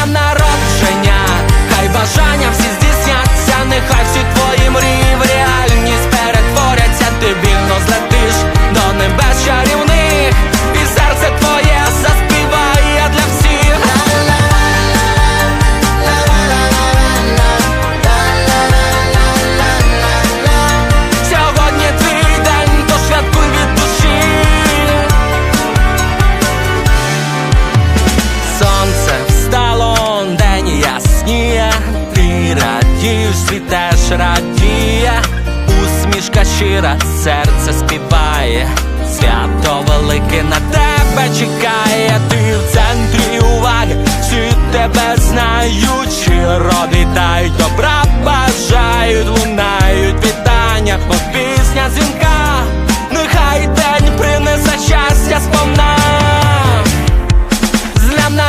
днем народження, світ теж радіє, усмішка щира, серце співає, свято велике на тебе чекає, ти в центрі уваги, всі тебе знають, щиро вітають, добра бажають, лунають вітання, бо пісня дзвінка, нехай день принесе щастя сповна. З днем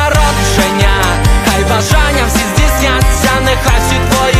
хай бажання всі здійсняться, нехай всі твої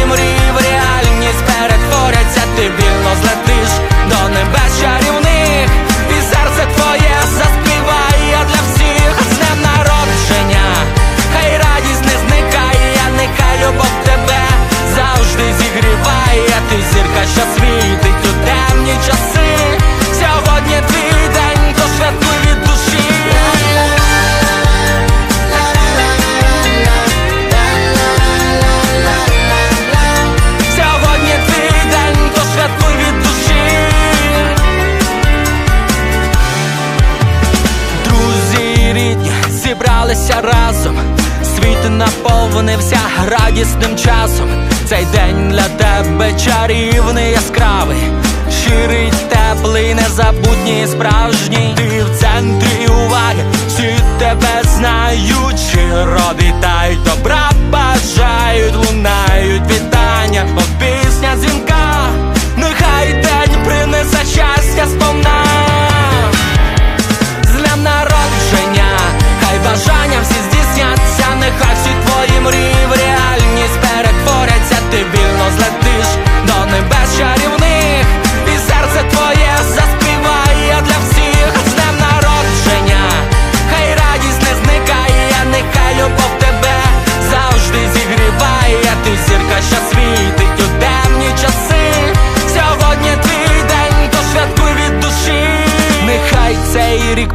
Світ наповнився радісним часом. Цей день для тебе чарівний, яскравий, щирий, теплий, незабутній, справжній. Ти в центрі уваги, всі тебе знають, щиро вітають, добра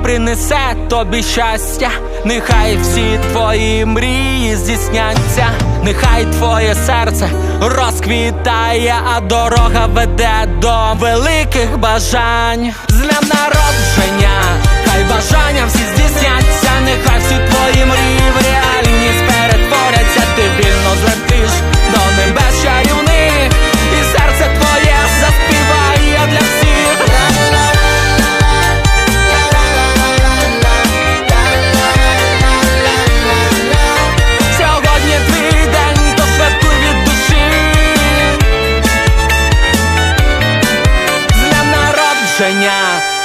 принесе тобі щастя, нехай всі твої мрії здійсняться, нехай твоє серце розквітає, а дорога веде до великих бажань. З днем народження, хай бажання всі здійсняться, Народження,